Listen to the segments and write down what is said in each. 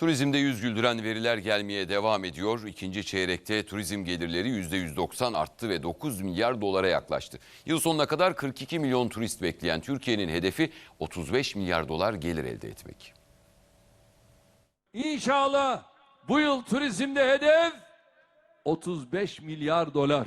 Turizmde yüz güldüren veriler gelmeye devam ediyor. İkinci çeyrekte turizm gelirleri %190 arttı ve 9 milyar dolara yaklaştı. Yıl sonuna kadar 42 milyon turist bekleyen Türkiye'nin hedefi 35 milyar dolar gelir elde etmek. İnşallah bu yıl turizmde hedef 35 milyar dolar.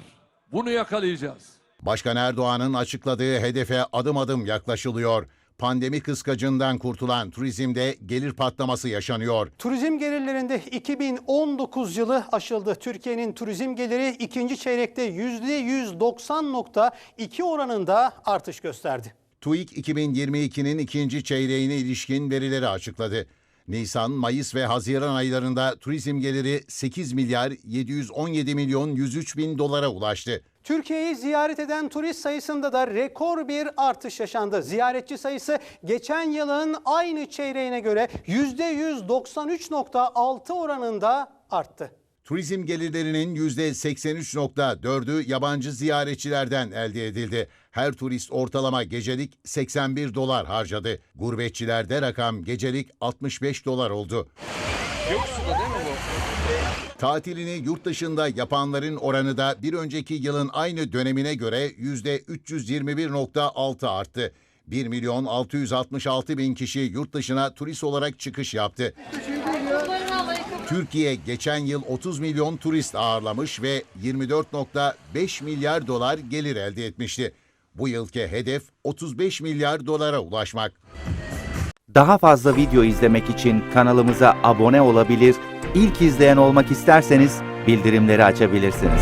Bunu yakalayacağız. Başkan Erdoğan'ın açıkladığı hedefe adım adım yaklaşılıyor. Pandemi kıskacından kurtulan turizmde gelir patlaması yaşanıyor. Turizm gelirlerinde 2019 yılı aşıldı. Türkiye'nin turizm geliri ikinci çeyrekte %190.2 oranında artış gösterdi. TÜİK 2022'nin ikinci çeyreğine ilişkin verileri açıkladı. Nisan, Mayıs ve Haziran aylarında turizm geliri 8 milyar 717 milyon 103 bin dolara ulaştı. Türkiye'yi ziyaret eden turist sayısında da rekor bir artış yaşandı. Ziyaretçi sayısı geçen yılın aynı çeyreğine göre %193.6 oranında arttı. Turizm gelirlerinin %83.4'ü yabancı ziyaretçilerden elde edildi. Her turist ortalama gecelik 81 dolar harcadı. Gurbetçilerde rakam gecelik 65 dolar oldu. Tatilini yurt dışında yapanların oranı da bir önceki yılın aynı dönemine göre %321.6 arttı. 1 milyon 666 bin kişi yurt dışına turist olarak çıkış yaptı. Türkiye geçen yıl 30 milyon turist ağırlamış ve 24.5 milyar dolar gelir elde etmişti. Bu yılki hedef 35 milyar dolara ulaşmak. Daha fazla video izlemek için kanalımıza abone olabilir, ilk izleyen olmak isterseniz bildirimleri açabilirsiniz.